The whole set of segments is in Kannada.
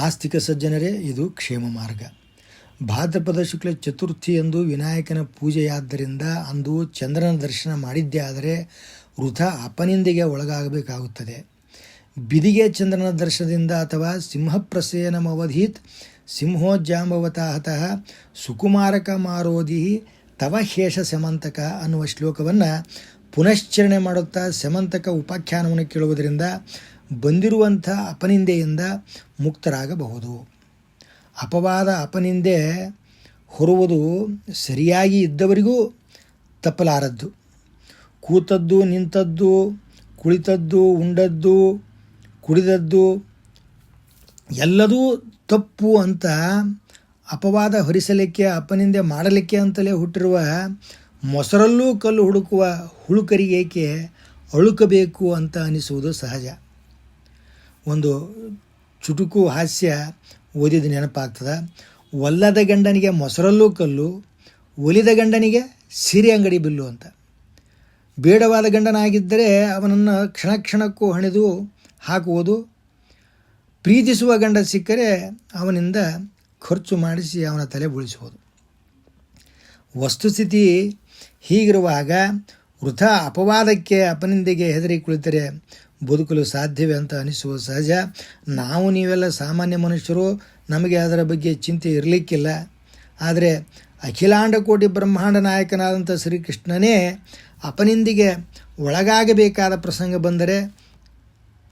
ಆಸ್ತಿಕ ಸಜ್ಜನರೇ, ಇದು ಕ್ಷೇಮ ಮಾರ್ಗ. ಭಾದ್ರಪದ ಶುಕ್ಲ ಚತುರ್ಥಿಯಂದು ವಿನಾಯಕನ ಪೂಜೆಯಾದ್ದರಿಂದ ಅಂದು ಚಂದ್ರನ ದರ್ಶನ ಮಾಡಿದ್ದೇ ಆದರೆ ವೃಥ ಅಪನಿಂದಿಗೆ ಒಳಗಾಗಬೇಕಾಗುತ್ತದೆ. ಬಿದಿಗೆ ಚಂದ್ರನ ದರ್ಶನದಿಂದ ಅಥವಾ ಸಿಂಹಪ್ರಸೇನಮವಧೀತ್ ಸಿಂಹೋಜ್ಜಾಂಬವತಾಹತಃ ಸುಕುಮಾರಕ ಮಾರೋಧಿ ತವ ಹೇಷ ಸಮಂತಕ ಅನ್ನುವ ಶ್ಲೋಕವನ್ನು ಪುನಶ್ಚರಣೆ ಮಾಡುತ್ತಾ ಸಮಂತಕ ಉಪಾಖ್ಯಾನವನ್ನು ಕೇಳುವುದರಿಂದ ಬಂದಿರುವಂಥ ಅಪನಿಂದೆಯಿಂದ ಮುಕ್ತರಾಗಬಹುದು. ಅಪವಾದ ಅಪನಿಂದೆ ಹೊರುವುದು ಸರಿಯಾಗಿ ಇದ್ದವರಿಗೂ ತಪ್ಪಲಾರದ್ದು. ಕೂತದ್ದು, ನಿಂತದ್ದು, ಕುಳಿತದ್ದು, ಉಂಡದ್ದು, ಕುಡಿದದ್ದು ಎಲ್ಲದೂ ತಪ್ಪು ಅಂತ ಅಪವಾದ ಹೊರಿಸಲಿಕ್ಕೆ, ಅಪನಿಂದೆ ಮಾಡಲಿಕ್ಕೆ ಅಂತಲೇ ಹುಟ್ಟಿರುವ ಮೊಸರಲ್ಲೂ ಕಲ್ಲು ಹುಡುಕುವ ಹುಳುಕರಿಗೇಕೆ ಅಳುಕಬೇಕು ಅಂತ ಅನಿಸುವುದು ಸಹಜ. ಒಂದು ಚುಟುಕು ಹಾಸ್ಯ ಓದಿದ ನೆನಪಾಗ್ತದೆ. ಒಲ್ಲದ ಗಂಡನಿಗೆ ಮೊಸರಲ್ಲೂ ಕಲ್ಲು, ಒಲಿದ ಗಂಡನಿಗೆ ಸಿರಿ ಅಂಗಡಿ ಬಿಲ್ಲು ಅಂತ. ಬೇಡವಾದ ಗಂಡನಾಗಿದ್ದರೆ ಅವನನ್ನು ಕ್ಷಣ ಕ್ಷಣಕ್ಕೂ ಹಣಿದು ಹಾಕುವುದು. ಪ್ರೀತಿಸುವ ಗಂಡ ಸಿಕ್ಕರೆ ಅವನಿಂದ ಖರ್ಚು ಮಾಡಿಸಿ ಅವನ ತಲೆ ಉಳಿಸುವುದು ವಸ್ತುಸ್ಥಿತಿ ಹೀಗಿರುವಾಗ ವೃಥ ಅಪವಾದಕ್ಕೆ ಅಪನಿಂದಿಗೆ ಹೆದರಿ ಕುಳಿತರೆ ಬದುಕಲು ಸಾಧ್ಯವೇ ಅಂತ ಅನಿಸುವ ಸಹಜ. ನಾವು ನೀವೆಲ್ಲ ಸಾಮಾನ್ಯ ಮನುಷ್ಯರು, ನಮಗೆ ಅದರ ಬಗ್ಗೆ ಚಿಂತೆ ಇರಲಿಕ್ಕಿಲ್ಲ. ಆದರೆ ಅಖಿಲಾಂಡ ಕೋಟಿ ಬ್ರಹ್ಮಾಂಡ ನಾಯಕನಾದಂಥ ಶ್ರೀಕೃಷ್ಣನೇ ಅಪನಿಂದಿಗೆ ಒಳಗಾಗಬೇಕಾದ ಪ್ರಸಂಗ ಬಂದರೆ,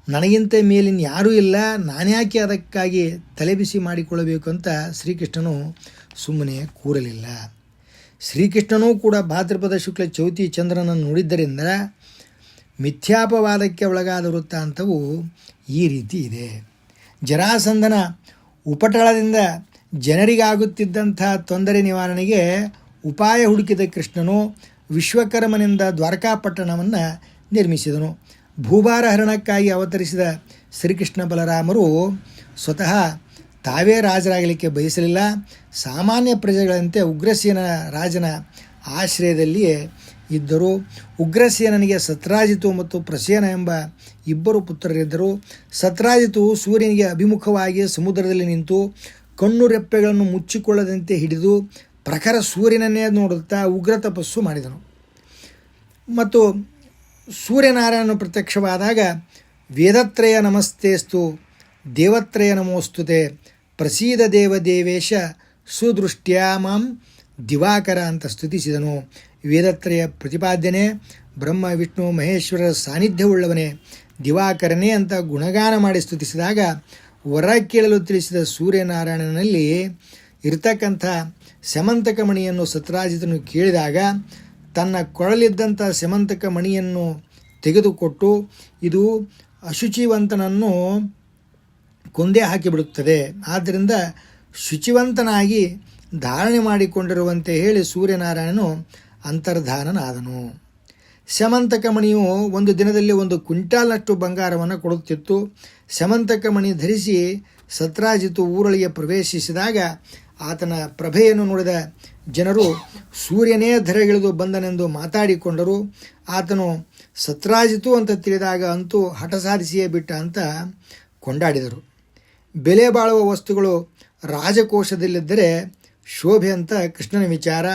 ನನಗಿಂತ ಮೇಲಿನ ಯಾರೂ ಇಲ್ಲ ನಾನ್ಯಾಕೆ ಅದಕ್ಕಾಗಿ ತಲೆಬಿಸಿ ಮಾಡಿಕೊಳ್ಳಬೇಕು ಅಂತ ಶ್ರೀಕೃಷ್ಣನು ಸುಮ್ಮನೆ ಕೂರಲಿಲ್ಲ. ಶ್ರೀಕೃಷ್ಣನೂ ಕೂಡ ಭಾದ್ರಪದ ಶುಕ್ಲ ಚೌತಿ ಚಂದ್ರನನ್ನು ನೋಡಿದ್ದರಿಂದ ಮಿಥ್ಯಾಪವಾದಕ್ಕೆ ಒಳಗಾದ ವೃತ್ತಾಂತವು ಈ ರೀತಿ ಇದೆ. ಜರಾಸಂಧನ ಉಪಟಳದಿಂದ ಜನರಿಗಾಗುತ್ತಿದ್ದಂಥ ತೊಂದರೆ ನಿವಾರಣೆಗೆ ಉಪಾಯ ಹುಡುಕಿದ ಕೃಷ್ಣನು ವಿಶ್ವಕರ್ಮನಿಂದ ದ್ವಾರಕಾಪಟ್ಟಣವನ್ನು ನಿರ್ಮಿಸಿದನು. ಭೂಭಾರ ಹರಣಕ್ಕಾಗಿ ಅವತರಿಸಿದ ಶ್ರೀಕೃಷ್ಣ ಬಲರಾಮರು ಸ್ವತಃ ತಾವೇ ರಾಜರಾಗಲಿಕ್ಕೆ ಬಯಸಲಿಲ್ಲ. ಸಾಮಾನ್ಯ ಪ್ರಜೆಗಳಂತೆ ಉಗ್ರಸೇನ ರಾಜನ ಆಶ್ರಯದಲ್ಲಿಯೇ ಇದ್ದರು ಉಗ್ರಸೇನನಿಗೆ ಸತ್ರಾಜಿತು ಮತ್ತು ಪ್ರಸೇನ ಎಂಬ ಇಬ್ಬರು ಪುತ್ರರಿದ್ದರು. ಸತ್ರಾಜಿತು ಸೂರ್ಯನಿಗೆ ಅಭಿಮುಖವಾಗಿ ಸಮುದ್ರದಲ್ಲಿ ನಿಂತು ಕಣ್ಣು ರೆಪ್ಪೆಗಳನ್ನು ಮುಚ್ಚಿಕೊಳ್ಳದಂತೆ ಹಿಡಿದು ಪ್ರಖರ ಸೂರ್ಯನನ್ನೇ ನೋಡುತ್ತಾ ಉಗ್ರ ತಪಸ್ಸು ಮಾಡಿದನು. ಮತ್ತು ಸೂರ್ಯನಾರಾಯಣನು ಪ್ರತ್ಯಕ್ಷವಾದಾಗ, ವೇದತ್ರಯ ನಮಸ್ತೇಸ್ತು, ದೇವತ್ರಯ ನಮೋಸ್ತುತೆ, ಪ್ರಸೀದ ದೇವದೇವೇಶ ಸುದೃಷ್ಟ್ಯಾ ಮಾಂ ದಿವಾಕರ ಅಂತ ಸ್ತುತಿಸಿದನು. ವೇದತ್ರಯ ಪ್ರತಿಪಾದ್ಯನೆ, ಬ್ರಹ್ಮ, ವಿಷ್ಣು ಮಹೇಶ್ವರರ ಸಾನ್ನಿಧ್ಯವುಳ್ಳವನೇ, ದಿವಾಕರನೇ ಅಂತ ಗುಣಗಾನ ಮಾಡಿ ಸ್ತುತಿಸಿದಾಗ ವರ ಕೇಳಲು ತಿಳಿಸಿದ ಸೂರ್ಯನಾರಾಯಣನಲ್ಲಿ ಇರತಕ್ಕಂಥ ಸೆಮಂತಕ ಮಣಿಯನ್ನು ಸತ್ರಾಜಿತನು ಕೇಳಿದಾಗ ತನ್ನ ಕೊಳಲಿದ್ದಂಥ ಸೆಮಂತಕ ಮಣಿಯನ್ನು ತೆಗೆದುಕೊಟ್ಟು ಇದು ಅಶುಚಿವಂತನನ್ನು ಕೊಂದೇ ಹಾಕಿಬಿಡುತ್ತದೆ. ಆದ್ದರಿಂದ ಶುಚಿವಂತನಾಗಿ ಧಾರಣೆ ಮಾಡಿಕೊಂಡಿರುವಂತೆ ಹೇಳಿ ಸೂರ್ಯನಾರಾಯಣನು ಅಂತರ್ಧಾನನಾದನು. ಶಮಂತಕಮಣಿಯು ಒಂದು ದಿನದಲ್ಲಿ ಒಂದು ಕ್ವಿಂಟಾಲ್ನಷ್ಟು ಬಂಗಾರವನ್ನು ಕೊಡುತ್ತಿತ್ತು. ಶಮಂತಕಮಣಿ ಧರಿಸಿ ಸತ್ರಾಜಿತು ಊರಳಿಗೆ ಪ್ರವೇಶಿಸಿದಾಗ ಆತನ ಪ್ರಭೆಯನ್ನು ನೋಡಿದ ಜನರು ಸೂರ್ಯನೇ ಧರೆಗಿಳಿದು ಬಂದನೆಂದು ಮಾತಾಡಿಕೊಂಡರು. ಆತನು, ಸತ್ರಾಜಿತು ಅಂತ ತಿಳಿದಾಗ ಅಂತೂ ಹಠ ಸಾಧಿಸಿಯೇ ಬಿಟ್ಟ ಅಂತ ಕೊಂಡಾಡಿದರು. ಬೆಲೆ ಬಾಳುವ ವಸ್ತುಗಳು ರಾಜಕೋಶದಲ್ಲಿದ್ದರೆ ಶೋಭೆ ಅಂತ ಕೃಷ್ಣನ ವಿಚಾರ.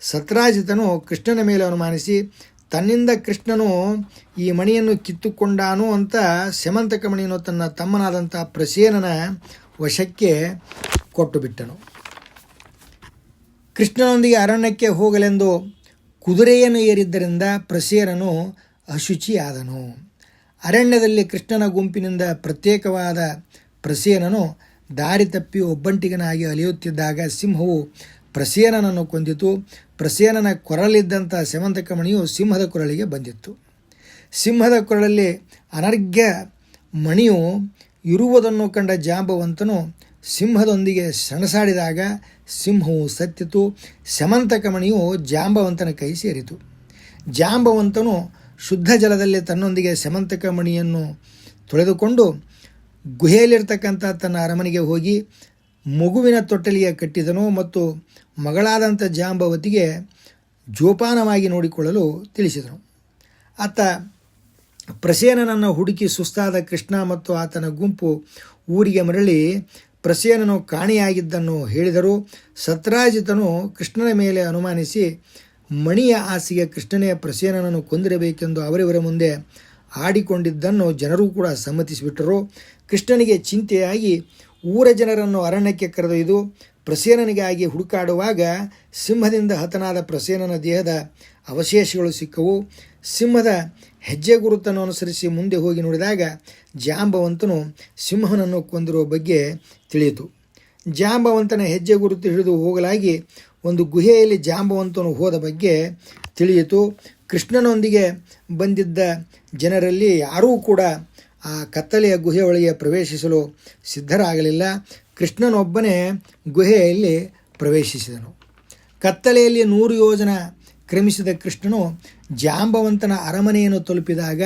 ಸತ್ರಾಜಿತನು ಕೃಷ್ಣನ ಮೇಲೆ ಅನುಮಾನಿಸಿ ತನ್ನಿಂದ ಕೃಷ್ಣನು ಈ ಮಣಿಯನ್ನು ಕಿತ್ತುಕೊಂಡಾನು ಅಂತ ಸೆಮಂತಕ ಮಣಿಯನ್ನು ತನ್ನ ತಮ್ಮನಾದಂಥ ಪ್ರಸೇನನ ವಶಕ್ಕೆ ಕೊಟ್ಟು ಬಿಟ್ಟನು. ಕೃಷ್ಣನೊಂದಿಗೆ ಅರಣ್ಯಕ್ಕೆ ಹೋಗಲೆಂದು ಕುದುರೆಯನ್ನು ಏರಿದ್ದರಿಂದ ಪ್ರಸೇನನು ಅಶುಚಿಯಾದನು. ಅರಣ್ಯದಲ್ಲಿ ಕೃಷ್ಣನ ಗುಂಪಿನಿಂದ ಪ್ರತ್ಯೇಕವಾದ ಪ್ರಸೇನನು ದಾರಿ ತಪ್ಪಿ ಒಬ್ಬಂಟಿಗನಾಗಿ ಅಲಿಯುತ್ತಿದ್ದಾಗ ಸಿಂಹವು ಪ್ರಸೇನನನ್ನು ಕೊಂದಿತು. ಪ್ರಸೇನನ ಕೊರಲಿದ್ದಂಥ ಸೇವಂತಕಮಣಿಯು ಸಿಂಹದ ಕೊರಳಿಗೆ ಬಂದಿತ್ತು. ಸಿಂಹದ ಕೊರಳಲ್ಲಿ ಅನರ್ಘ್ಯ ಮಣಿಯು ಇರುವುದನ್ನು ಕಂಡ ಜಾಂಬವಂತನು ಸಿಂಹದೊಂದಿಗೆ ಸಣಸಾಡಿದಾಗ ಸಿಂಹವು ಸತ್ತಿತು. ಸೆಮಂತಕ ಮಣಿಯು ಜಾಂಬವಂತನ ಕೈ ಸೇರಿತು. ಜಾಂಬವಂತನು ಶುದ್ಧ ಜಲದಲ್ಲಿ ತನ್ನೊಂದಿಗೆ ಶಮಂತಕಮಣಿಯನ್ನು ತೊಳೆದುಕೊಂಡು ಗುಹೆಯಲ್ಲಿರ್ತಕ್ಕಂಥ ತನ್ನ ಅರಮನೆಗೆ ಹೋಗಿ ಮಗುವಿನ ತೊಟ್ಟಲಿಗೆ ಕಟ್ಟಿದನು ಮತ್ತು ಮಗಳಾದಂಥ ಜಾಂಬವತಿಗೆ ಜೋಪಾನವಾಗಿ ನೋಡಿಕೊಳ್ಳಲು ತಿಳಿಸಿದನು. ಆತ ಪ್ರಸೇನನನ್ನು ಹುಡುಕಿ ಸುಸ್ತಾದ ಕೃಷ್ಣ ಮತ್ತು ಆತನ ಗುಂಪು ಊರಿಗೆ ಮರಳಿ ಪ್ರಸೇನನು ಕಾಣೆಯಾಗಿದ್ದನ್ನು ಹೇಳಿದರು. ಸತ್ರಾಜಿತನು ಕೃಷ್ಣನ ಮೇಲೆ ಅನುಮಾನಿಸಿ, ಮಣಿಯ ಆಸೆಗೆ ಕೃಷ್ಣನೇ, ಪ್ರಸೇನನನ್ನು ಕೊಂದಿರಬೇಕೆಂದು ಅವರಿವರ ಮುಂದೆ ಆಡಿಕೊಂಡಿದ್ದನ್ನು ಜನರೂ ಕೂಡ ಸಮ್ಮತಿಸಿಬಿಟ್ಟರು. ಕೃಷ್ಣನಿಗೆ ಚಿಂತೆಯಾಗಿ ಊರ ಜನರನ್ನು ಅರಣ್ಯಕ್ಕೆ ಕರೆದೊಯ್ದು ಪ್ರಸೇನನಿಗಾಗಿ ಹುಡುಕಾಡುವಾಗ ಸಿಂಹದಿಂದ ಹತನಾದ ಪ್ರಸೇನನ ದೇಹದ ಅವಶೇಷಗಳು ಸಿಕ್ಕವು. ಸಿಂಹದ ಹೆಜ್ಜೆ ಗುರುತನ್ನು ಅನುಸರಿಸಿ ಮುಂದೆ ಹೋಗಿ ನೋಡಿದಾಗ ಜಾಂಬವಂತನು ಸಿಂಹನನ್ನು ಕೊಂದಿರುವ ಬಗ್ಗೆ ತಿಳಿಯಿತು. ಜಾಂಬವಂತನ ಹೆಜ್ಜೆ ಗುರುತು ಹಿಡಿದು ಹೋಗಲಾಗಿ ಒಂದು ಗುಹೆಯಲ್ಲಿ ಜಾಂಬವಂತನು ಹೋದ ಬಗ್ಗೆ ತಿಳಿಯಿತು. ಕೃಷ್ಣನೊಂದಿಗೆ ಬಂದಿದ್ದ ಜನರಲ್ಲಿ ಯಾರೂ ಕೂಡ ಆ ಕತ್ತಲೆಯ ಗುಹೆಯೊಳಗೆ ಪ್ರವೇಶಿಸಲು ಸಿದ್ಧರಾಗಲಿಲ್ಲ. ಕೃಷ್ಣನೊಬ್ಬನೇ ಗುಹೆಯಲ್ಲಿ ಪ್ರವೇಶಿಸಿದನು. ಕತ್ತಲೆಯಲ್ಲಿ ನೂರು ಯೋಜನ ಕ್ರಮಿಸಿದ ಕೃಷ್ಣನು ಜಾಂಬವಂತನ ಅರಮನೆಯನ್ನು ತಲುಪಿದಾಗ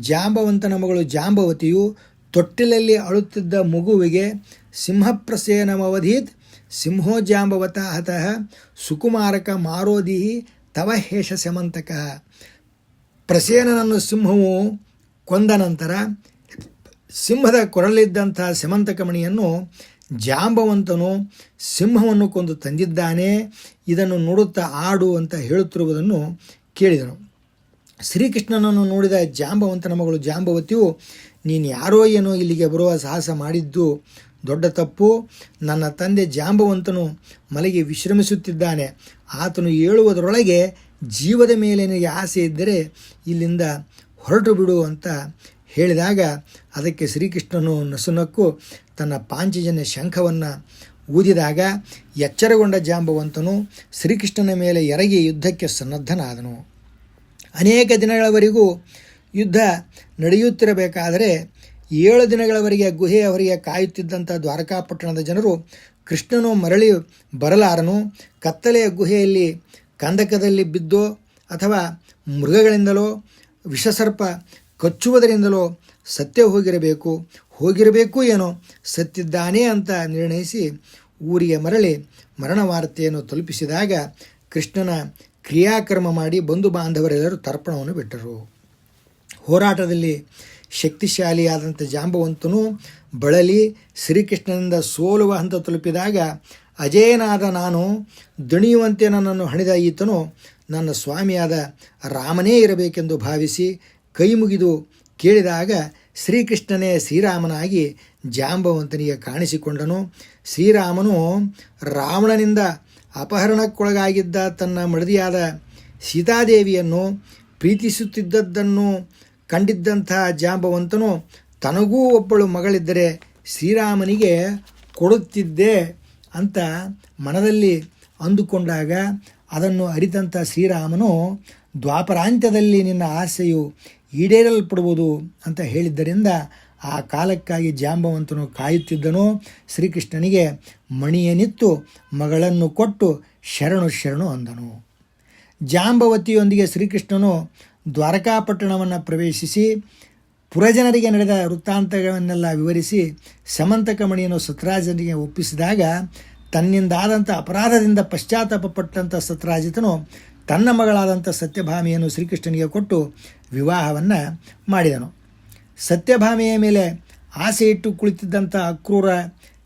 ಜಾಂಬವಂತನ ಮಗಳು ಜಾಂಬವತಿಯು ತೊಟ್ಟಿಲಲ್ಲಿ ಅಳುತ್ತಿದ್ದ ಮಗುವಿಗೆ ಸಿಂಹಪ್ರಸೇನಮವಧೀತ್ ಸಿಂಹೋ ಜಾಂಬವತ ಹತಃ ಸುಕುಮಾರಕ ಮಾರೋದಿಹಿ ತವ ಹೇಷ ಸಮಂತಕ. ಪ್ರಸೇನನನ್ನು ಸಿಂಹವು ಕೊಂದ ನಂತರ ಸಿಂಹದ ಕೊರಲಿದ್ದಂಥ ಸಮಂತಕಮಣಿಯನ್ನು ಜಾಂಬವಂತನು ಸಿಂಹವನ್ನು ಕೊಂದು ತಂದಿದ್ದಾನೆ, ಇದನ್ನು ನೋಡುತ್ತಾ ಆಡು ಅಂತ ಹೇಳುತ್ತಿರುವುದನ್ನು ಕೇಳಿದನು. ಶ್ರೀಕೃಷ್ಣನನ್ನು ನೋಡಿದ ಜಾಂಬವಂತನ ಮಗಳು ಜಾಂಬವತಿಯು, ನೀನು ಯಾರೋ ಏನೋ ಇಲ್ಲಿಗೆ ಬರುವ ಸಾಹಸ ಮಾಡಿದ್ದು ದೊಡ್ಡ ತಪ್ಪು. ನನ್ನ ತಂದೆ ಜಾಂಬವಂತನು ಮಲೆಗೆ ವಿಶ್ರಮಿಸುತ್ತಿದ್ದಾನೆ. ಆತನು ಹೇಳುವುದರೊಳಗೆ ಜೀವದ ಮೇಲೆ ನಿನಗೆ ಆಸೆ ಇದ್ದರೆ ಇಲ್ಲಿಂದ ಹೊರಟು ಬಿಡು ಅಂತ ಹೇಳಿದಾಗ ಅದಕ್ಕೆ ಶ್ರೀಕೃಷ್ಣನು ನಸುನಕ್ಕು ತನ್ನ ಪಾಂಚಜನ್ಯ ಶಂಖವನ್ನು ಊದಿದಾಗ ಎಚ್ಚರಗೊಂಡ ಜಾಂಬವಂತನು ಶ್ರೀಕೃಷ್ಣನ ಮೇಲೆ ಎರಗಿ ಯುದ್ಧಕ್ಕೆ ಸನ್ನದ್ಧನಾದನು. ಅನೇಕ ದಿನಗಳವರೆಗೂ ಯುದ್ಧ ನಡೆಯುತ್ತಿರಬೇಕಾದರೆ ಏಳು ದಿನಗಳವರೆಗೆ ಗುಹೆಯ ಹೊರಗೆ ಕಾಯುತ್ತಿದ್ದಂಥ ದ್ವಾರಕಾಪಟ್ಟಣದ ಜನರು ಕೃಷ್ಣನು ಮರಳಿ ಬರಲಾರನು. ಕತ್ತಲೆಯ ಗುಹೆಯಲ್ಲಿ ಕಂದಕದಲ್ಲಿ ಬಿದ್ದೋ ಅಥವಾ ಮೃಗಗಳಿಂದಲೋ ವಿಷಸರ್ಪ ಕಚ್ಚುವುದರಿಂದಲೋ ಸತ್ಯ ಹೋಗಿರಬೇಕು ಹೋಗಿರಬೇಕು ಏನೋ, ಸತ್ತಿದ್ದಾನೆ ಅಂತ ನಿರ್ಣಯಿಸಿ ಊರಿಗೆ ಮರಳಿ ಮರಣ ವಾರ್ತೆಯನ್ನು ತಲುಪಿಸಿದಾಗ ಕೃಷ್ಣನ ಕ್ರಿಯಾಕರ್ಮ ಮಾಡಿ ಬಂಧು ಬಾಂಧವರೆಲ್ಲರೂ ತರ್ಪಣವನ್ನು ಬಿಟ್ಟರು. ಹೋರಾಟದಲ್ಲಿ ಶಕ್ತಿಶಾಲಿಯಾದಂಥ ಜಾಂಬವಂತನು ಬಳಲಿ ಶ್ರೀಕೃಷ್ಣನಿಂದ ಸೋಲುವ ಹಂತ ತಲುಪಿದಾಗ ಅಜೇಯನಾದ ನಾನು ದಣಿಯುವಂತೆ ನನ್ನನ್ನು ಹಣಿದ ಈತನು ನನ್ನ ಸ್ವಾಮಿಯಾದ ರಾಮನೇ ಇರಬೇಕೆಂದು ಭಾವಿಸಿ ಕೈ ಮುಗಿದು ಕೇಳಿದಾಗ ಶ್ರೀಕೃಷ್ಣನೇ ಶ್ರೀರಾಮನಾಗಿ ಜಾಂಬವಂತನಿಗೆ ಕಾಣಿಸಿಕೊಂಡನು. ಶ್ರೀರಾಮನು ರಾವಣನಿಂದ ಅಪಹರಣಕ್ಕೊಳಗಾಗಿದ್ದ ತನ್ನ ಮಡದಿಯಾದ ಸೀತಾದೇವಿಯನ್ನು ಪ್ರೀತಿಸುತ್ತಿದ್ದದ್ದನ್ನು ಕಂಡಿದ್ದಂಥ ಜಾಂಬವಂತನು ತನಗೂ ಒಬ್ಬಳು ಮಗಳಿದ್ದರೆ ಶ್ರೀರಾಮನಿಗೆ ಕೊಡುತ್ತಿದ್ದೆ ಅಂತ ಮನದಲ್ಲಿ ಅಂದುಕೊಂಡಾಗ ಅದನ್ನು ಅರಿತಂಥ ಶ್ರೀರಾಮನು ದ್ವಾಪರಾಂತ್ಯದಲ್ಲಿ ನಿನ್ನ ಆಸೆಯು ಈಡೇರಲ್ಪಡುವುದು ಅಂತ ಹೇಳಿದ್ದರಿಂದ ಆ ಕಾಲಕ್ಕಾಗಿ ಜಾಂಬವಂತನು ಕಾಯುತ್ತಿದ್ದನು. ಶ್ರೀಕೃಷ್ಣನಿಗೆ ಮಣಿಯನಿತ್ತು ಮಗಳನ್ನು ಕೊಟ್ಟು ಶರಣು ಶರಣು ಅಂದನು. ಜಾಂಬವತಿಯೊಂದಿಗೆ ಶ್ರೀಕೃಷ್ಣನು ದ್ವಾರಕಾಪಟ್ಟಣವನ್ನು ಪ್ರವೇಶಿಸಿ ಪುರಜನರಿಗೆ ನಡೆದ ವೃತ್ತಾಂತಗಳನ್ನೆಲ್ಲ ವಿವರಿಸಿ ಸಮಂತಕ ಮಣಿಯನ್ನು ಸತ್ರಾಜನಿಗೆ ಒಪ್ಪಿಸಿದಾಗ ತನ್ನಿಂದಾದಂಥ ಅಪರಾಧದಿಂದ ಪಶ್ಚಾತ್ತಾಪ ಪಟ್ಟಂಥ ಸತ್ರಾಜಿತನು ತನ್ನ ಮಗಳಾದಂಥ ಸತ್ಯಭಾಮಿಯನ್ನು ಶ್ರೀಕೃಷ್ಣನಿಗೆ ಕೊಟ್ಟು ವಿವಾಹವನ್ನು ಮಾಡಿದನು. ಸತ್ಯಭಾಮಿಯ ಮೇಲೆ ಆಸೆ ಇಟ್ಟು ಕುಳಿತಿದ್ದಂಥ ಅಕ್ರೂರ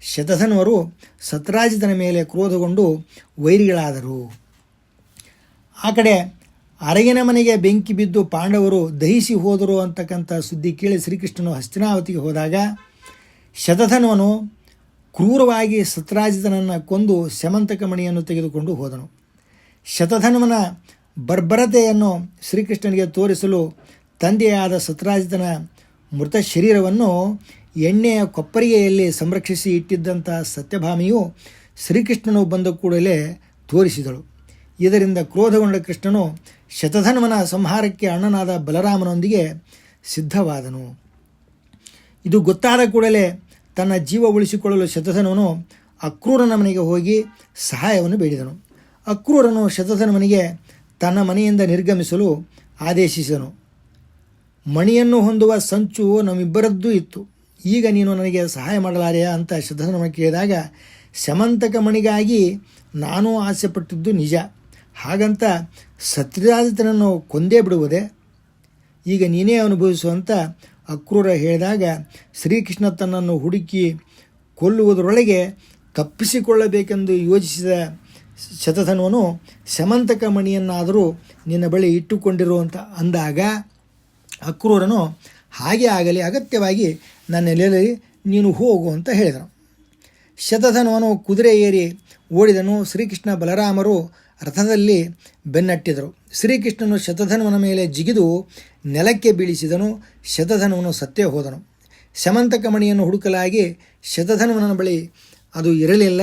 ಶತಧನ್ವರು ಸತ್ರಾಜಿತನ ಮೇಲೆ ಕ್ರೋಧಗೊಂಡು ವೈರಿಗಳಾದರು. ಆ ಕಡೆ ಅರಗಿನ ಮನೆಗೆ ಬೆಂಕಿ ಬಿದ್ದು ಪಾಂಡವರು ದಹಿಸಿ ಹೋದರು ಅಂತಕ್ಕಂಥ ಸುದ್ದಿ ಕೇಳಿ ಶ್ರೀಕೃಷ್ಣನು ಹಸ್ತಿನಾವತಿಗೆ ಹೋದಾಗ ಶತಧನವನು ಕ್ರೂರವಾಗಿ ಸತ್ರಾಜಿತನನ್ನು ಕೊಂದು ಸ್ಯಮಂತಕ ಮಣಿಯನ್ನು ತೆಗೆದುಕೊಂಡು ಹೋದನು. ಶತಧನವನ ಬರ್ಬರತೆಯನ್ನು ಶ್ರೀಕೃಷ್ಣನಿಗೆ ತೋರಿಸಲು ತಂದೆಯಾದ ಸತ್ರಾಜಿತನ ಮೃತ ಶರೀರವನ್ನು ಎಣ್ಣೆಯ ಕೊಪ್ಪರಿಗೆಯಲ್ಲಿ ಸಂರಕ್ಷಿಸಿ ಇಟ್ಟಿದ್ದಂಥ ಸತ್ಯಭಾಮಿಯು ಶ್ರೀಕೃಷ್ಣನು ಬಂದ ಕೂಡಲೇ ತೋರಿಸಿದಳು. ಇದರಿಂದ ಕ್ರೋಧಗೊಂಡ ಕೃಷ್ಣನು ಶತಧನ್ವನ ಸಂಹಾರಕ್ಕೆ ಅಣ್ಣನಾದ ಬಲರಾಮನೊಂದಿಗೆ ಸಿದ್ಧವಾದನು. ಇದು ಗೊತ್ತಾದ ಕೂಡಲೇ ತನ್ನ ಜೀವ ಉಳಿಸಿಕೊಳ್ಳಲು ಶತಧನ್ವನು ಅಕ್ರೂರನ ಮನೆಗೆ ಹೋಗಿ ಸಹಾಯವನ್ನು ಬೇಡಿದನು. ಅಕ್ರೂರನು ಶತಧನ್ವನಿಗೆ ತನ್ನ ಮನೆಯಿಂದ ನಿರ್ಗಮಿಸಲು ಆದೇಶಿಸಿದನು. ಮಣಿಯನ್ನು ಹೊಂದುವ ಸಂಚು ನಮ್ಮಿಬ್ಬರದ್ದೂ ಇತ್ತು. ಈಗ ನೀನು ನನಗೆ ಸಹಾಯ ಮಾಡಲಾರೆಯಾ ಅಂತ ಶತಧನ್ವನ ಕೇಳಿದಾಗ, ಶಮಂತಕ ಮಣಿಗಾಗಿ ನಾನೂ ಆಸೆಪಟ್ಟಿದ್ದು ನಿಜ. ಹಾಗಂತ ಸತ್ಯರಾಜಿತನನ್ನು ಕೊಂದೇ ಬಿಡುವುದೇ? ಈಗ ನೀನೇ ಅನುಭವಿಸುವಂತ ಅಕ್ರೂರ ಹೇಳಿದಾಗ ಶ್ರೀಕೃಷ್ಣ ತನ್ನನ್ನು ಹುಡುಕಿ ಕೊಲ್ಲುವುದರೊಳಗೆ ತಪ್ಪಿಸಿಕೊಳ್ಳಬೇಕೆಂದು ಯೋಚಿಸಿದ ಶತಧನ್ವನು ಸಮಂತಕ ಮಣಿಯನ್ನಾದರೂ ನಿನ್ನ ಬಳಿ ಇಟ್ಟುಕೊಂಡಿರುವಂತ ಅಂದಾಗ ಅಕ್ರೂರನು ಹಾಗೆ ಆಗಲಿ, ಅಗತ್ಯವಾಗಿ ನನ್ನ ನೆಲೆಯಲ್ಲಿ ನೀನು ಹೋಗು ಅಂತ ಹೇಳಿದನು. ಶತಧನ್ವನು ಕುದುರೆ ಏರಿ ಓಡಿದನು. ಶ್ರೀಕೃಷ್ಣ ಬಲರಾಮರು ರಥದಲ್ಲಿ ಬೆನ್ನಟ್ಟಿದರು. ಶ್ರೀಕೃಷ್ಣನು ಶತಧನ್ವನ ಮೇಲೆ ಜಿಗಿದು ನೆಲಕ್ಕೆ ಬೀಳಿಸಿದನು. ಶತಧನ್ವನು ಸತ್ತೇ ಹೋದನು. ಶಮಂತಕ ಮಣಿಯನ್ನು ಹುಡುಕಲಾಗಿ ಶತಧನ್ವನ ಬಳಿ ಅದು ಇರಲಿಲ್ಲ.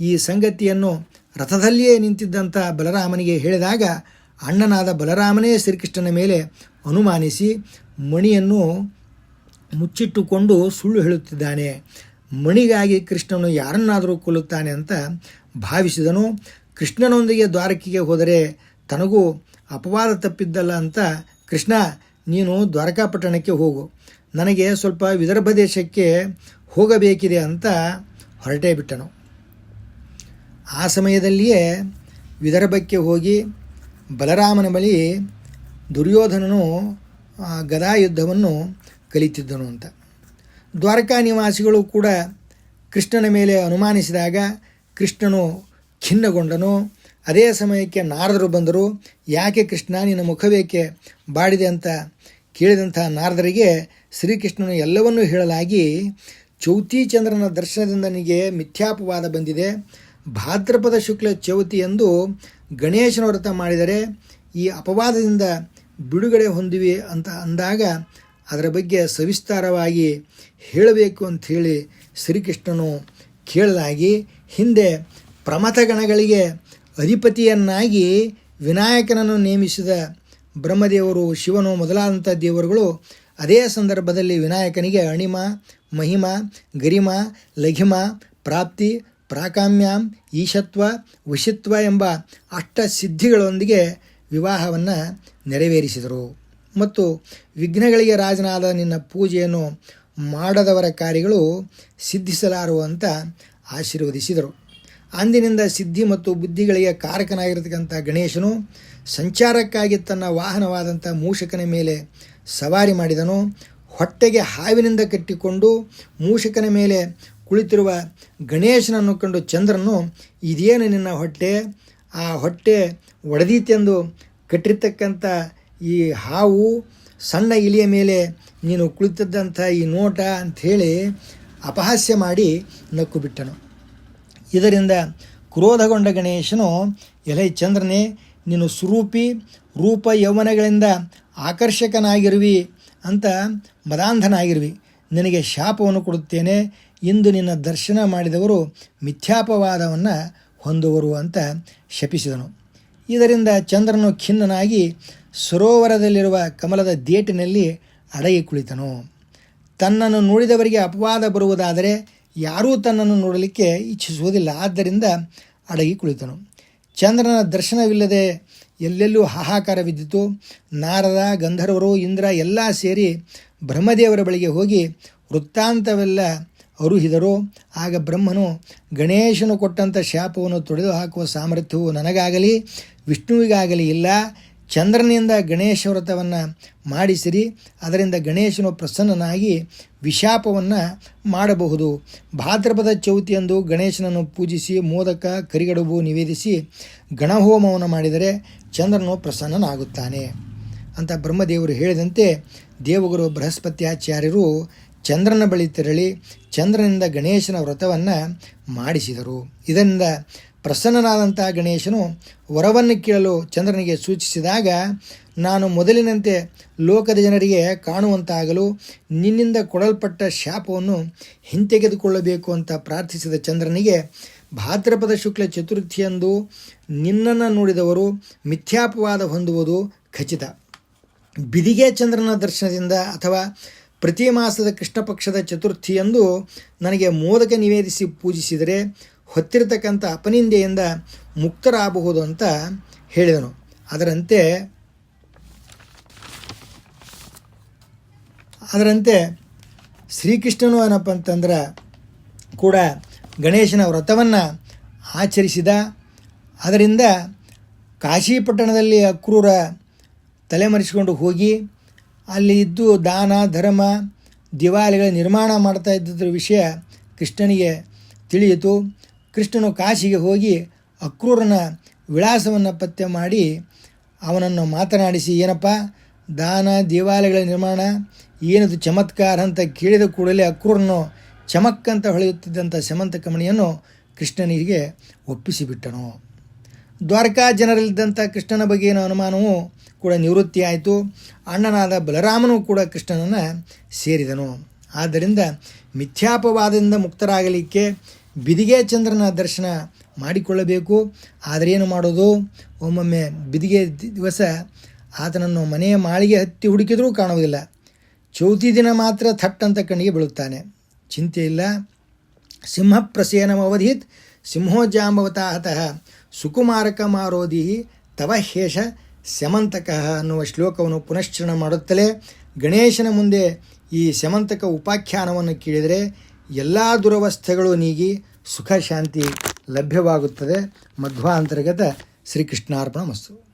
ಈ ಸಂಗತಿಯನ್ನು ರಥದಲ್ಲಿಯೇ ನಿಂತಿದ್ದಂಥ ಬಲರಾಮನಿಗೆ ಹೇಳಿದಾಗ ಅಣ್ಣನಾದ ಬಲರಾಮನೇ ಶ್ರೀಕೃಷ್ಣನ ಮೇಲೆ ಅನುಮಾನಿಸಿ ಮಣಿಯನ್ನು ಮುಚ್ಚಿಟ್ಟುಕೊಂಡು ಸುಳ್ಳು ಹೇಳುತ್ತಿದ್ದಾನೆ. ಮಣಿಗಾಗಿ ಕೃಷ್ಣನು ಯಾರನ್ನಾದರೂ ಕೊಲ್ಲುತ್ತಾನೆ ಅಂತ ಭಾವಿಸಿದನು. ಕೃಷ್ಣನೊಂದಿಗೆ ದ್ವಾರಕೆಗೆ ಹೋದರೆ ತನಗೂ ಅಪವಾದ ತಪ್ಪಿದ್ದಲ್ಲ ಅಂತ ಕೃಷ್ಣ, ನೀನು ದ್ವಾರಕಾಪಟ್ಟಣಕ್ಕೆ ಹೋಗು. ನನಗೆ ಸ್ವಲ್ಪ ವಿದರ್ಭ ದೇಶಕ್ಕೆ ಹೋಗಬೇಕಿದೆ ಅಂತ ಹೊರಟೇ ಬಿಟ್ಟನು. ಆ ಸಮಯದಲ್ಲಿಯೇ ವಿದರ್ಭಕ್ಕೆ ಹೋಗಿ ಬಲರಾಮನ ಬಳಿ ದುರ್ಯೋಧನನು ಗದಾ ಯುದ್ಧವನ್ನು ಕಲಿತಿದ್ದನು ಅಂತ. ದ್ವಾರಕಾ ನಿವಾಸಿಗಳು ಕೂಡ ಕೃಷ್ಣನ ಮೇಲೆ ಅನುಮಾನಿಸಿದಾಗ ಕೃಷ್ಣನು ಖಿನ್ನಗೊಂಡನು. ಅದೇ ಸಮಯಕ್ಕೆ ನಾರದರು ಬಂದರು, ಯಾಕೆ ಕೃಷ್ಣ ನಿನ್ನ ಮುಖವೇಕೆ ಬಾಡಿದೆ ಅಂತ ಕೇಳಿದಂಥ ನಾರದರಿಗೆ ಶ್ರೀಕೃಷ್ಣನು ಎಲ್ಲವನ್ನೂ ಹೇಳಲಾಗಿ, ಚೌತಿ ಚಂದ್ರನ ದರ್ಶನದಿಂದ ನನಗೆ ಮಿಥ್ಯಾಪವಾದ ಬಂದಿದೆ. ಭಾದ್ರಪದ ಶುಕ್ಲ ಚೌತಿ ಎಂದು ಗಣೇಶನ ವ್ರತ ಮಾಡಿದರೆ ಈ ಅಪವಾದದಿಂದ ಬಿಡುಗಡೆ ಹೊಂದಿವೆ ಅಂತ ಅಂದಾಗ ಅದರ ಬಗ್ಗೆ ಸವಿಸ್ತಾರವಾಗಿ ಹೇಳಬೇಕು ಅಂಥೇಳಿ ಶ್ರೀಕೃಷ್ಣನು ಕೇಳಲಾಗಿ, ಹಿಂದೆ ಪ್ರಮಥಗಣಗಳಿಗೆ ಅಧಿಪತಿಯನ್ನಾಗಿ ವಿನಾಯಕನನ್ನು ನೇಮಿಸಿದ ಬ್ರಹ್ಮದೇವರು, ಶಿವನು ಮೊದಲಾದಂಥ ದೇವರುಗಳು, ಅದೇ ಸಂದರ್ಭದಲ್ಲಿ ವಿನಾಯಕನಿಗೆ ಅಣಿಮ, ಮಹಿಮ, ಗರಿಮ, ಲಘಿಮ, ಪ್ರಾಪ್ತಿ, ಪ್ರಾಕಾಮ್ಯಾಂ, ಈಶತ್ವ, ವಶಿತ್ವ ಎಂಬ ಅಷ್ಟ ಸಿದ್ಧಿಗಳೊಂದಿಗೆ ವಿವಾಹವನ್ನು ನೆರವೇರಿಸಿದರು. ಮತ್ತು ವಿಘ್ನಗಳಿಗೆ ರಾಜನಾದ ನಿನ್ನ ಪೂಜೆಯನ್ನು ಮಾಡದವರ ಕಾರ್ಯಗಳು ಸಿದ್ಧಿಸಲಾರು ಅಂತ ಆಶೀರ್ವದಿಸಿದರು. ಅಂದಿನಿಂದ ಸಿದ್ಧಿ ಮತ್ತು ಬುದ್ಧಿಗಳಿಗೆ ಕಾರಕನಾಗಿರತಕ್ಕಂಥ ಗಣೇಶನು ಸಂಚಾರಕ್ಕಾಗಿ ತನ್ನ ವಾಹನವಾದಂಥ ಮೂಷಕನ ಮೇಲೆ ಸವಾರಿ ಮಾಡಿದನು. ಹೊಟ್ಟೆಗೆ ಹಾವಿನಿಂದ ಕಟ್ಟಿಕೊಂಡು ಮೂಷಕನ ಮೇಲೆ ಕುಳಿತಿರುವ ಗಣೇಶನನ್ನು ಕಂಡು ಚಂದ್ರನು, ಇದೇನು ನಿನ್ನ ಹೊಟ್ಟೆ? ಆ ಹೊಟ್ಟೆ ಒಡೆದೀತೆಂದು ಕಟ್ಟಿರ್ತಕ್ಕಂಥ ಈ ಹಾವು ಸಣ್ಣ ಇಲಿಯ ಮೇಲೆ ನೀನು ಕುಳಿತದ್ದಂಥ ಈ ನೋಟ ಅಂಥೇಳಿ ಅಪಹಾಸ್ಯ ಮಾಡಿ ನಕ್ಕು ಬಿಟ್ಟನು. ಇದರಿಂದ ಕ್ರೋಧಗೊಂಡ ಗಣೇಶನು, ಎಲೈ ಚಂದ್ರನೇ, ನೀನು ಸ್ವರೂಪಿ ರೂಪ ಯೌವನಗಳಿಂದ ಆಕರ್ಷಕನಾಗಿರುವಿ ಅಂತ ಮದಾಂಧನಾಗಿರುವಿ. ನಿನಗೆ ಶಾಪವನ್ನು ಕೊಡುತ್ತೇನೆ. ಇಂದು ನಿನ್ನ ದರ್ಶನ ಮಾಡಿದವರು ಮಿಥ್ಯಾಪವಾದವನ್ನು ಹೊಂದುವರು ಅಂತ ಶಪಿಸಿದನು. ಇದರಿಂದ ಚಂದ್ರನು ಖಿನ್ನನಾಗಿ ಸರೋವರದಲ್ಲಿರುವ ಕಮಲದ ದೇಟಿನಲ್ಲಿ ಅಡಗಿ ಕುಳಿತನು ತನ್ನನ್ನು ನೋಡಿದವರಿಗೆ ಅಪವಾದ ಬರುವುದಾದರೆ ಯಾರೂ ತನ್ನನ್ನು ನೋಡಲಿಕ್ಕೆ ಇಚ್ಛಿಸುವುದಿಲ್ಲ. ಆದ್ದರಿಂದ ಅಡಗಿ ಕುಳಿತನು. ಚಂದ್ರನ ದರ್ಶನವಿಲ್ಲದೆ ಎಲ್ಲೆಲ್ಲೂ ಹಾಹಾಕಾರವಿದ್ದಿತು. ನಾರದ, ಗಂಧರ್ವರು, ಇಂದ್ರ ಎಲ್ಲ ಸೇರಿ ಬ್ರಹ್ಮದೇವರ ಬಳಿಗೆ ಹೋಗಿ ವೃತ್ತಾಂತವೆಲ್ಲ ಅರುಹಿದರು. ಆಗ ಬ್ರಹ್ಮನು ಗಣೇಶನು ಕೊಟ್ಟಂಥ ಶಾಪವನ್ನು ತೊಡೆದು ಹಾಕುವ ಸಾಮರ್ಥ್ಯವು ನನಗಾಗಲಿ, ವಿಷ್ಣುವಿಗಾಗಲಿ ಇಲ್ಲ. ಚಂದ್ರನಿಂದ ಗಣೇಶ ವ್ರತವನ್ನು ಮಾಡಿಸಿರಿ, ಅದರಿಂದ ಗಣೇಶನು ಪ್ರಸನ್ನನಾಗಿ ವಿಶಾಪವನ್ನು ಮಾಡಬಹುದು. ಭಾದ್ರಪದ ಚೌತಿಯಂದು ಗಣೇಶನನ್ನು ಪೂಜಿಸಿ, ಮೋದಕ, ಕರಿಗಡುಬು ನಿವೇದಿಸಿ ಗಣಹೋಮವನ್ನು ಮಾಡಿದರೆ ಚಂದ್ರನು ಪ್ರಸನ್ನನಾಗುತ್ತಾನೆ. ಅಂತ ಬ್ರಹ್ಮದೇವರು ಹೇಳಿದಂತೆ ದೇವಗುರು ಬೃಹಸ್ಪತ್ಯಾಚಾರ್ಯರು ಚಂದ್ರನ ಬಳಿ ತೆರಳಿ ಚಂದ್ರನಿಂದ ಗಣೇಶನ ವ್ರತವನ್ನು ಮಾಡಿಸಿದರು. ಇದರಿಂದ ಪ್ರಸನ್ನನಾದಂಥ ಗಣೇಶನು ವರವನ್ನು ಕೇಳಲು ಚಂದ್ರನಿಗೆ ಸೂಚಿಸಿದಾಗ, ನಾನು ಮೊದಲಿನಂತೆ ಲೋಕದ ಜನರಿಗೆ ಕಾಣುವಂತಾಗಲು ನಿನ್ನಿಂದ ಕೊಡಲ್ಪಟ್ಟ ಶಾಪವನ್ನು ಹಿಂತೆಗೆದುಕೊಳ್ಳಬೇಕು ಅಂತ ಪ್ರಾರ್ಥಿಸಿದ ಚಂದ್ರನಿಗೆ, ಭಾದ್ರಪದ ಶುಕ್ಲ ಚತುರ್ಥಿಯಂದು ನಿನ್ನನ್ನು ನೋಡಿದವರು ಮಿಥ್ಯಾಪವಾದ ಹೊಂದುವುದು ಖಚಿತ. ಬಿದಿಗೆ ಚಂದ್ರನ ದರ್ಶನದಿಂದ ಅಥವಾ ಪ್ರತಿ ಮಾಸದ ಕೃಷ್ಣ ಪಕ್ಷದ ಚತುರ್ಥಿಯಂದು ನನಗೆ ಮೋದಕ ನಿವೇದಿಸಿ ಪೂಜಿಸಿದರೆ ಹೊತ್ತಿರತಕ್ಕಂಥ ಅಪನಿಂದೆಯಿಂದ ಮುಕ್ತರಾಗಬಹುದು ಅಂತ ಹೇಳಿದನು. ಅದರಂತೆ ಅದರಂತೆ ಶ್ರೀಕೃಷ್ಣನು ಏನಪ್ಪ ಅಂತಂದ್ರೆ ಕೂಡ ಗಣೇಶನ ವ್ರತವನ್ನು ಆಚರಿಸಿದ. ಅದರಿಂದ ಕಾಶಿಪಟ್ಟಣದಲ್ಲಿ ಅಕ್ರೂರ ತಲೆಮರೆಸಿಕೊಂಡು ಹೋಗಿ ಅಲ್ಲಿ ಇದ್ದು ದಾನ, ಧರ್ಮ, ದಿವಾಲಿಗಳ ನಿರ್ಮಾಣ ಮಾಡ್ತಾ ಇದ್ದಿದ್ರ ವಿಷಯ ಕೃಷ್ಣನಿಗೆ ತಿಳಿಯಿತು. ಕೃಷ್ಣನು ಕಾಶಿಗೆ ಹೋಗಿ ಅಕ್ರೂರನ ವಿಳಾಸವನ್ನು ಪತ್ತೆ ಮಾಡಿ ಅವನನ್ನು ಮಾತನಾಡಿಸಿ, ಏನಪ್ಪ, ದಾನ ದೇವಾಲಯಗಳ ನಿರ್ಮಾಣ, ಏನದು ಚಮತ್ಕಾರ ಅಂತ ಕೇಳಿದ ಕೂಡಲೇ ಅಕ್ರೂರನು ಚಮಕ್ಕಂತ ಹೊಳೆಯುತ್ತಿದ್ದಂಥ ಸಮಂತ ಕಮಣಿಯನ್ನು ಕೃಷ್ಣನಿಗೆ ಒಪ್ಪಿಸಿಬಿಟ್ಟನು. ದ್ವಾರಕಾ ಜನರಲ್ಲಿದ್ದಂಥ ಕೃಷ್ಣನ ಬಗೆಗಿನ ಅನುಮಾನವೂ ಕೂಡ ನಿವೃತ್ತಿ ಆಯಿತು. ಅಣ್ಣನಾದ ಬಲರಾಮನು ಕೂಡ ಕೃಷ್ಣನನ್ನು ಸೇರಿದನು. ಆದ್ದರಿಂದ ಮಿಥ್ಯಾಪವಾದದಿಂದ ಮುಕ್ತರಾಗಲಿಕ್ಕೆ ಬಿದಿಗೆ ಚಂದ್ರನ ದರ್ಶನ ಮಾಡಿಕೊಳ್ಳಬೇಕು. ಆದರೆ ಏನು ಮಾಡೋದು? ಒಮ್ಮೊಮ್ಮೆ ಬಿದಿಗೆ ದಿವಸ ಆತನನ್ನು ಮನೆಯ ಮಾಳಿಗೆ ಹತ್ತಿ ಹುಡುಕಿದರೂ ಕಾಣುವುದಿಲ್ಲ. ಚೌತಿ ದಿನ ಮಾತ್ರ ಥಟ್ ಅಂತ ಕಣ್ಣಿಗೆ ಬೀಳುತ್ತಾನೆ. ಚಿಂತೆ ಇಲ್ಲ. ಪ್ರಸೇನಮವಧಿತ್ ಸಿಂಹೋಜಾಂಬವತಾಹತಃ ಸುಕುಮಾರಕ ಮಾರೋದಿ ತವ ಹೇಷ ಸ್ಯಮಂತಕಃ ಅನ್ನುವ ಶ್ಲೋಕವನ್ನು ಪುನಶ್ಚರಣ ಮಾಡುತ್ತಲೇ ಗಣೇಶನ ಮುಂದೆ ಈ ಸ್ಯಮಂತಕ ಉಪಾಖ್ಯಾನವನ್ನು ಕೇಳಿದರೆ ಎಲ್ಲ ದುರವಸ್ಥೆಗಳು ನೀಗಿ ಸುಖ ಶಾಂತಿ ಲಭ್ಯವಾಗುತ್ತದೆ. ಮಧ್ವಾಂತರ್ಗತ ಶ್ರೀಕೃಷ್ಣಾರ್ಪಣ ಮಸ್ತು.